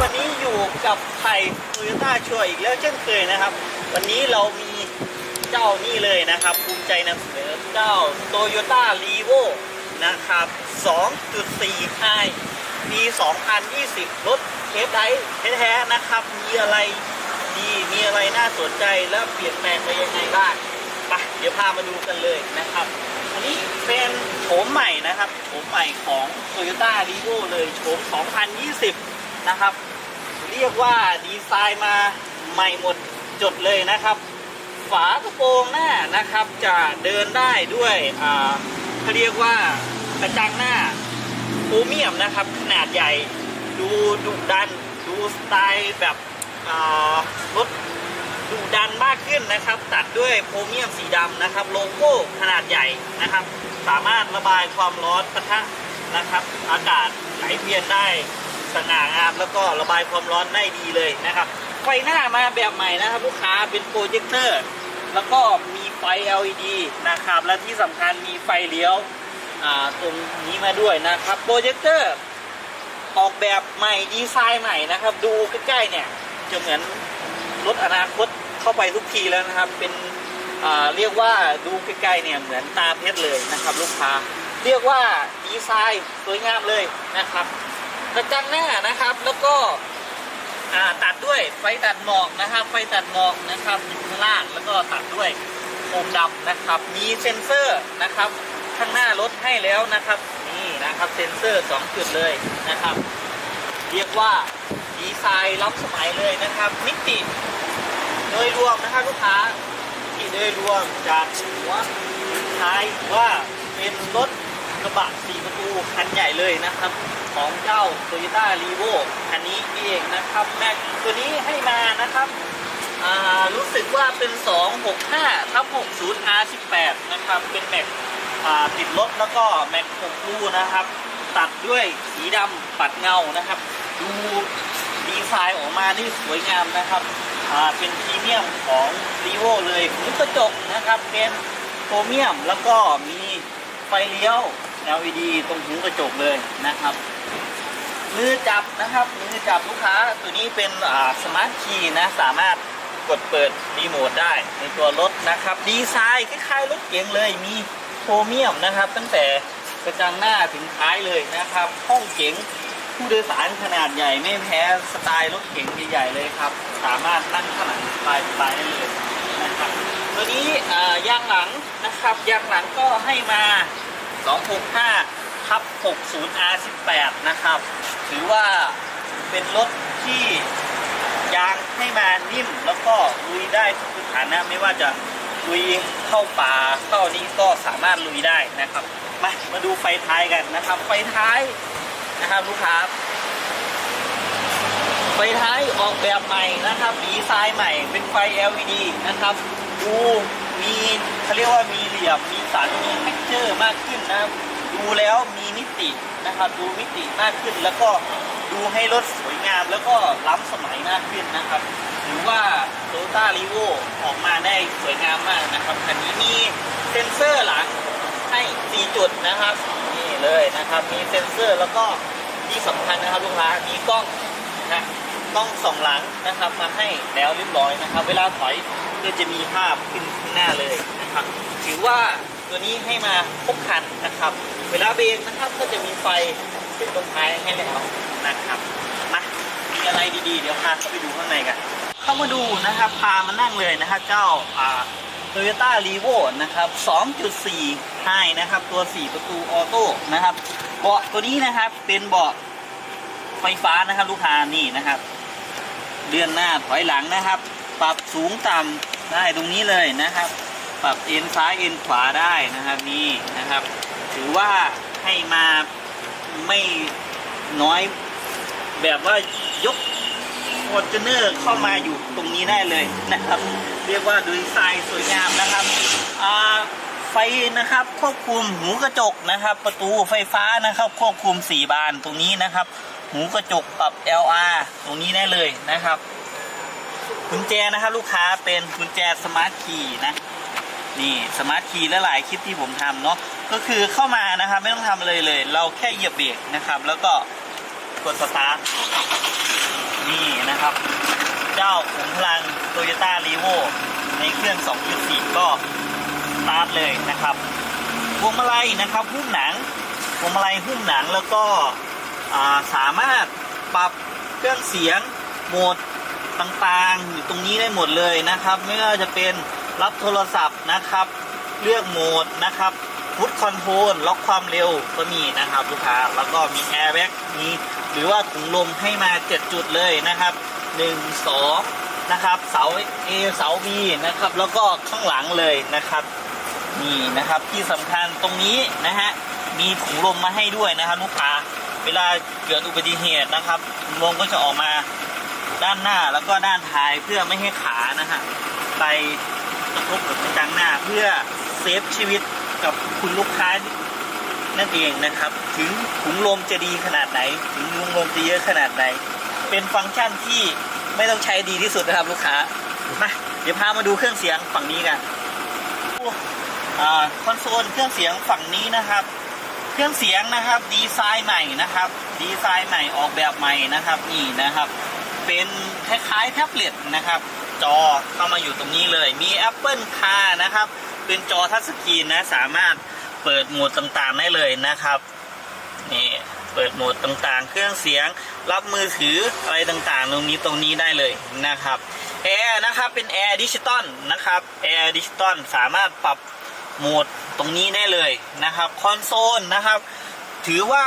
วันนี้อยู่กับไทยโตโยต้าชัวอีกแล้วเช่นเคยนะครับ วันนี้เรามีเจ้านี่เลยนะครับภูมิใจนำเสนอเจ้าโตโยต้ารีโวนะครับ 2.4 i ปี 2020 รถเคปไลท์แท้ๆนะครับ มีอะไรดี มีอะไรน่าสนใจและเปลี่ยนแปลงไปยังไงบ้างไปเดี๋ยวพามาดูกันเลยนะครับ อันนี้เป็นโฉมใหม่นะครับโฉมใหม่ของ Toyota r e v o เลยโฉม 2020 นะครับ เรียกว่าดีไซน์มาใหม่หมดจดเลยนะครับ ฝากระโปรงหน้านะครับจะเดินได้ด้วย อ่าเขาเรียกว่ากระจังหน้า พรเมียมนะครับขนาดใหญ่ดูดุดัน ดูสไตล์แบบรถดุดันมากขึ้นนะครับ ตัดด้วยโพรเมียมสีดำนะครับ โลโก้ขนาดใหญ่นะครับ สามารถระบายความร้อนปะทะนะครับ อากาศไหลเวียนได้สง่างามแล้วก็ระบายความร้อนได้ดีเลยนะครับ ไฟหน้ามาแบบใหม่นะครับ ลูกค้าเป็นโปรเจคเตอร์ แล้วก็มีไฟ LED นะครับ และที่สำคัญมีไฟเลี้ยว ตรงนี้มาด้วยนะครับโปรเจคเตอร์ออกแบบใหม่ดีไซน์ใหม่นะครับ ดูใกล้ๆเนี่ยจะเหมือนรถอนาคตเข้าไปทุกทีแล้วนะครับ เป็นเรียกว่าดูใกล้ๆเนี่ยเหมือนตาเพชรเลยนะครับ ลูกค้าเรียกว่าดีไซน์สวยงามเลยนะครับกระจังหน้านะครับแล้วก็ตัดด้วยไฟตัดหมอกนะครับ ไฟตัดหมอกนะครับอยู่ข้างล่างแล้วก็ตัดด้วยโคมดำนะครับ มีเซ็นเซอร์นะครับ ข้างหน้ารถให้แล้วนะครับ นี่นะครับเซ็นเซอร์ 2 จุดเลยนะครับ เรียกว่าดีไซน์ล้ำสมัยเลยนะครับ มิติโดยรวมนะครับลูกค้ามิติโดยรวมจากหัวท้ายว่าเป็นรถกระบะสี่ประตูคันใหญ่เลยนะครับ ของเจ้า Toyota r e v o คันนี้เองนะครับแม็กตัวนี้ให้มานะครับรู้สึกว่าเป็น 265ทับ60 R18 นะครับ เป็นแม็ก ติดรถแล้วก็แม็ก6รูนะครับ ตัดด้วยสีดำปัดเงานะครับ ดูดีไซน์ออกมาที่สวยงามนะครับเป็นพรีเมียมของ r e v o เลยหูกระจกนะครับ เป็นโครเมียมแล้วก็มีไฟเลี้ยว LED ตรงหูกระจกเลยนะครับมือจับนะครับมือจับลูกค้าตัวนี้เป็นสมาร์ทคีย์นะสามารถกดเปิดรีโมทได้ในตัวรถนะครับ ดีไซน์คล้ายๆรถเก๋งเลยมี โครเมียมนะครับ ตั้งแต่กระจังหน้าถึงท้ายเลยนะครับ ห้องเก๋งผู้โดยสารขนาดใหญ่ไม่แพ้สไตล์รถเก๋งใหญ่ๆเลยครับ สามารถนั่งข้างหลังสบายๆได้เลยนะครับตัวนี้ยางหลังนะครับยางหลังก็ให้มา 265ทับ 60 R18 นะครับ ถือว่าเป็นรถที่ยางให้มานิ่มแล้วก็ลุยได้ทุกสถานะไม่ว่าจะ ลุยเข้าป่าเข้านี้ก็สามารถลุยได้นะครับมามาดูไฟท้ายกันนะครับ ไฟท้ายนะครับลูกค้าไฟท้ายออกแบบใหม่นะครับดีไซน์ใหม่เป็นไฟ LED นะครับดูมีเขาเรียกว่ามีเหลี่ยมมีสันมีเท็กเจอร์มากขึ้นนะครับดูแล้วมีมิตินะครับ ดูมิติมากขึ้น แล้วก็ดูให้รถสวยงามแล้วก็ล้ำสมัยมากขึ้นนะครับถือว่า Toyota r e v o ออกมาได้สวยงามมากนะครับคันนี้มีเซ็นเซอร์หลังให้ 4 จุดนะครับ นี่เลยนะครับ มีเซ็นเซอร์แล้วก็ที่สำคัญนะครับลูกค้ามีกล้องนะกล้องสองหลังนะครับ มาให้แล้วเรียบร้อยนะครับ เวลาถอยก็จะมีภาพขึ้นข้างหน้าเลยนะครับ ถือว่าตัวนี้ให้มาครบคันนะครับ เวลาเบรกนะครับก็จะมีไฟขึ้นตรงท้ายให้แล้วนะครับมามีอะไรดีๆ เดี๋ยวพาเข้าไปดูข้างในกัน เข้ามาดูนะครับ พามานั่งเลยนะครับเจ้าอ่าโตโยต้ารีโวนะครับ 2.4ให้นะครับ ตัว 4 ประตูออโต้นะครับ เบาะตัวนี้นะครับเป็นเบาะไฟฟ้านะครับ ลูกค้านี่นะครับเลื่อนหน้าถอยหลังนะครับ ปรับสูงต่ำได้ตรงนี้เลยนะครับ ปรับเอ็นซ้ายเอ็นขวาได้นะครับนี่นะครับ ถือว่าให้มาไม่น้อยแบบว่ายก อร์จูเนอร์เข้ามาอยู่ตรงนี้ได้เลยนะครับ เรียกว่าดีไซน์สวยงามนะครับไฟนะครับควบคุมหูกระจกนะครับ ประตูไฟฟ้านะครับ ควบคุมสี่บานตรงนี้นะครับหหูกระจกปรับ LR ตรงนี้ได้เลยนะครับกุญแจนะครับลูกค้าเป็นกุญแจสมาร์ทคีย์นะนี่สมาร์ทคีย์และหลายคลิปที่ผมทำเนาะก็คือเข้ามานะครับ ไม่ต้องทำอะไรเลย เราแค่เหยียบเบรกนะครับ แล้วก็ กดสตาร์ทนี่นะครับ เจ้าขุมพลังโตโยต้ารีโวในเครื่อง 2.4 ก็สตาร์ทเลยนะครับพวงมาลัยนะครับหุ้มหนังพวงมาลัยหุ้มหนังแล้วก็าสามารถปรับเครื่องเสียงโหมดต่างๆ อยู่ตรงนี้ได้หมดเลยนะครับ ไม่ว่าจะเป็นรับโทรศัพท์นะครับ เลือกโหมดนะครับฟุตคอนโทรลล็อกความเร็วก็มีนะครับ ลูกค้าแล้วก็มีแอร์แบ็กมี หรือว่าถุงลมให้มา 7 จุดเลยนะครับ 1 2 นะครับ เสา A เสา B นะครับ แล้วก็ข้างหลังเลยนะครับ นี่นะครับที่สำคัญตรงนี้นะฮะ มีถุงลมมาให้ด้วยนะครับลูกค้า เวลาเกิดอุบัติเหตุนะครับถุงลมก็จะออกมาด้านหน้าแล้วก็ด้านท้ายเพื่อไม่ให้ขานะฮะไปกระทบกับกระจังหน้าเพื่อเซฟชีวิตกับคุณลูกค้า นั่นเองนะครับ ถึงถุงลมจะดีขนาดไหน ถึงถุงลมจะเยอะขนาดไหน เป็นฟังก์ชันที่ไม่ต้องใช้ดีที่สุดนะครับลูกค้ามาเดี๋ยวพามาดูเครื่องเสียงฝั่งนี้กันอคอนโซลเครื่องเสียงฝั่งนี้นะครับ เครื่องเสียงนะครับดีไซน์ใหม่นะครับ ดีไซน์ใหม่ออกแบบใหม่นะครับนี่นะครับ เป็นคล้ายๆแท็บเล็ตนะครับ จอเข้ามาอยู่ตรงนี้เลย มี Apple Car นะครับ เป็นจอทัชสกรีนนะสามารถ เปิดโหมดต่างๆได้เลยนะครับนี่เปิดโหมดต่างๆ เครื่องเสียง รับมือถืออะไรต่างๆ ตรงนี้ตรงนี้ได้เลยนะครับแอร์นะครับเป็นแอร์ดิจิตอลนะครับแอร์ดิจิตอลสามารถปรับโหมดตรงนี้ได้เลยนะครับคอนโซลนะครับ ถือว่า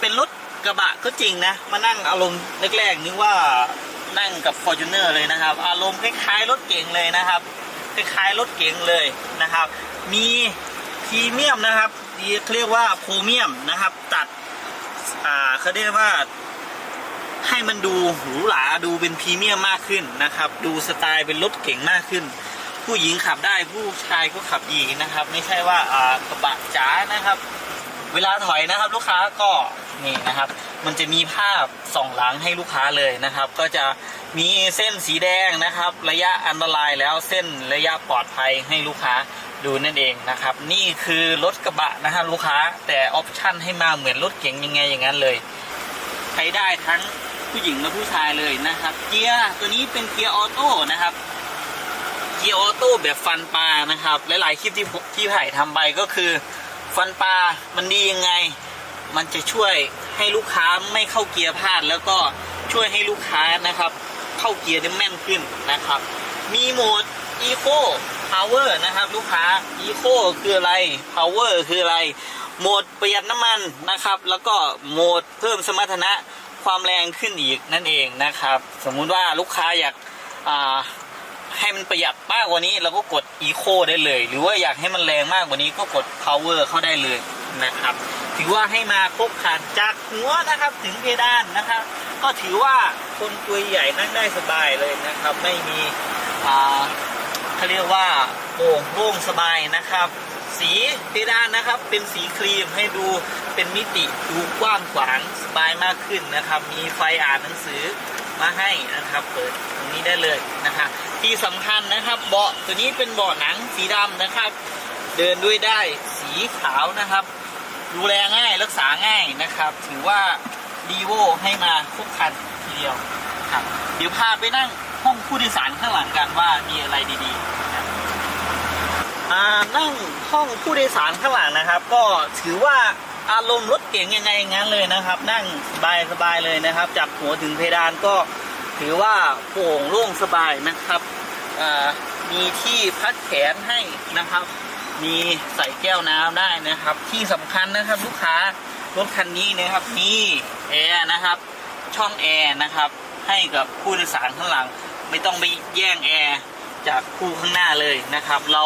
เป็นรถกระบะก็จริงนะ มานั่งอารมณ์แรกๆนึกว่านั่งกับ f o r t u n e r เลยนะครับ อารมณ์คล้ายๆรถเก๋งเลยนะครับ คล้ายๆรถเก๋งเลยนะครับ มี รีเมียมนะครับเขาเรียกว่าโพรเมียมนะครับ ตัดอ่าเขาเรียกว่าให้มันดูหรูหราดูเป็นพรีเมียมมากขึ้นนะครับ ดูสไตล์เป็นรถเก๋งมากขึ้น ผู้หญิงขับได้ผู้ชายก็ขับดีนะครับ ไม่ใช่ว่าอ่ากระบะจ๋านะครับ เวลาถอยนะครับ ลูกค้าก็นี่นะครับ มันจะมีภาพส่องหลังให้ลูกค้าเลยนะครับ ก็จะมีเส้นสีแดงนะครับ ระยะอันตรายแล้วเส้นระยะปลอดภัยให้ลูกค้า ดูนั่นเองนะครับ นี่คือรถกระบะนะครับลูกค้าแต่ออปชั่นให้มาเหมือนรถเก๋งยังไงอย่างนั้นเลยใช้ได้ทั้งผู้หญิงและผู้ชายเลยนะครับ เกียร์ตัวนี้เป็นเกียร์ออโต้นะครับเกียร์ออโต้แบบฟันปลานะครับหลายๆคลิปที่ที่ไผ่ทำไปก็คือ ฟันปลามันดียังไง มันจะช่วยให้ลูกค้าไม่เข้าเกียร์พลาด แล้วก็ช่วยให้ลูกค้านะครับ เข้าเกียร์ได้แม่นขึ้นนะครับ มีโหมด Eco Power นะครับ ลูกค้า Eco คืออะไร Power คืออะไร โหมดประหยัดน้ำมันนะครับ แล้วก็โหมดเพิ่มสมรรถนะความแรงขึ้นอีกนั่นเองนะครับ สมมุติว่าลูกค้าอยากอให้มันประหยัดมากกว่านี้เราก็กด Eco ได้เลย หรือว่าอยากให้มันแรงมากกว่านี้ก็กด Power เข้าได้เลยนะครับ ถือว่าให้มาครบครันจากหัวนะครับถึงเพดานนะครับ ก็ถือว่าคนตัวใหญ่นั่งได้สบายเลยนะครับ ไม่มีอ่า เขาเรียกว่าโปร่งโล่งสบายนะครับ สีเพดานนะครับ เป็นสีครีมให้ดูเป็นมิติดูกว้างขวางสบายมากขึ้นนะครับ มีไฟอ่านหนังสือมาให้นะครับเปิดตรงนี้ได้เลยนะครับที่สำคัญนะครับ เบาะตัวนี้เป็นเบาะหนังสีดำนะครับ เดินด้วยได้สีขาวนะครับ ดูแลง่ายรักษาง่ายนะครับ ถือว่าดีโวให้มาครบครันทีเดียวครับเดี๋ยวพาไปนั่ง ห้องผู้โดยสารข้างหลังกันว่ามีอะไรดีๆนะครับอ่านั่งห้องผู้โดยสารข้างหลังนะครับ ก็ถือว่าอารมณ์รถเก๋งยังไงอย่างนั้นเลยนะครับ นั่งสบายสบายๆเลยนะครับจากหัวถึงเพดานก็ถือว่าโปร่งโล่งสบายนะครับมีที่พักแขนให้นะครับ มีใส่แก้วน้ำได้นะครับ ที่สำคัญนะครับลูกค้ารถคันนี้นะครับมีแอร์นะครับ ช่องแอร์นะครับ ให้กับผู้โดยสารข้างหลัง ไม่ต้องไปแย่งแอร์จากผู้ข้างหน้าเลยนะครับ เรา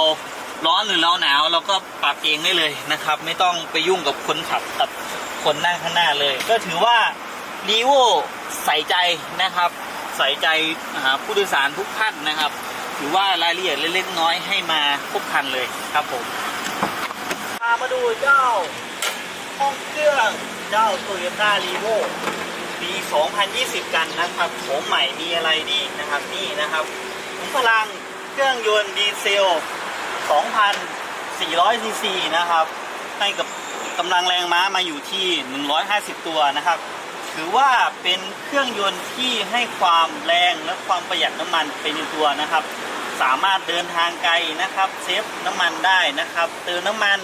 ร้อนหรือเราหนาวเราก็ปรับเองได้เลยนะครับ ไม่ต้องไปยุ่งกับคนขับกับคนนั่งข้างหน้าเลย ก็ถือว่ารีโวใส่ใจนะครับ ใส่ใจหาผู้โดยสารทุกท่านนะครับ ถือว่ารายละเอียดเล็กๆน้อยให้มาครบครันเลยครับผมพามาดูเจ้าห้องเครื่องเจ้าโตโยต้ารีโว ปี 2020 กันนะครับโฉมใหม่มีอะไรดีนะครับนี่นะครับขุมพลังเครื่องยนต์ดีเซล 2,400ซีซีนะครับให้กับกำลังแรงม้ามาอยู่ที่ 150 ตัวนะครับ ถือว่าเป็นเครื่องยนต์ที่ให้ความแรงและความประหยัดน้ำมันเป็นตัวนะครับ สามารถเดินทางไกลนะครับ เซฟน้ำมันได้นะครับ เติมน้ำมัน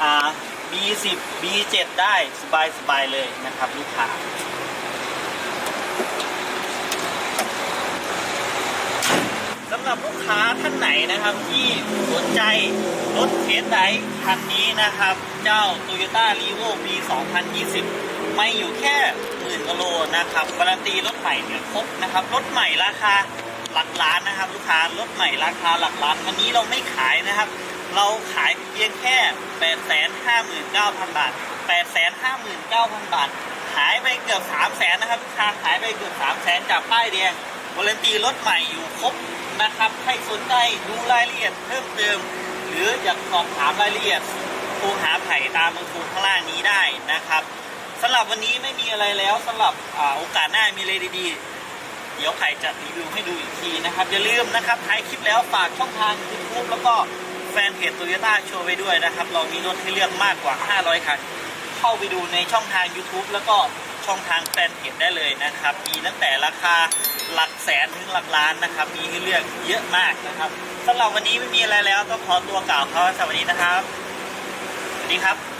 อ่า B10 B7 ได้สบายๆเลยนะครับลูกค้าสำหรับลูกค้าท่านไหนนะครับที่สนใจรถเทสไดคันนี้นะครับ เจ้า Toyota r e v o B 2020 ไม่อยู่แค่หมื่นกโลนะครับการันตีรถใหม่เนี่ยครบนะครับ รถใหม่ราคาหลักล้านนะครับ ลูกค้ารถใหม่ราคาหลักล้านวันนี้เราไม่ขายนะครับ เราขายเพียงแค่ 859,000 บาท 859,000 บาท หายไปเกือบ 300,000นะครับลูกค้าหายไปเกือบ300,000จากป้ายแดงวารันตีรถใหม่อยู่ครบนะครับ ใครสนใจดูรายละเอียดเพิ่มเติม หรืออยากสอบถามรายละเอียดโทรหาไผ่ตามเบอร์โทรข้างล่างนี้ได้นะครับสำหรับวันนี้ไม่มีอะไรแล้วสำหรับอโอกาสหน้ามีอะไรดีๆ เดี๋ยวไผ่จะรีวิวให้ดูอีกทีนะครับ อย่าลืมนะครับท้ายคลิปแล้วฝากช่องทาง YouTube แล้วก็ แฟนเพจโตโยต้าโชว์ไว้ด้วยนะครับ เรามีรถให้เลือกมากกว่า 500 คัน เข้าไปดูในช่องทาง YouTube แล้วก็ช่องทางแฟนเพจได้เลยนะครับ มีตั้งแต่ราคาหลักแสนถึงหลักล้านนะครับ มีให้เลือกเยอะมากนะครับสำหรับวันนี้ไม่มีอะไรแล้วต้องขอตัวกล่าวเขาสวัสดีนะครับ สวัสดีครับ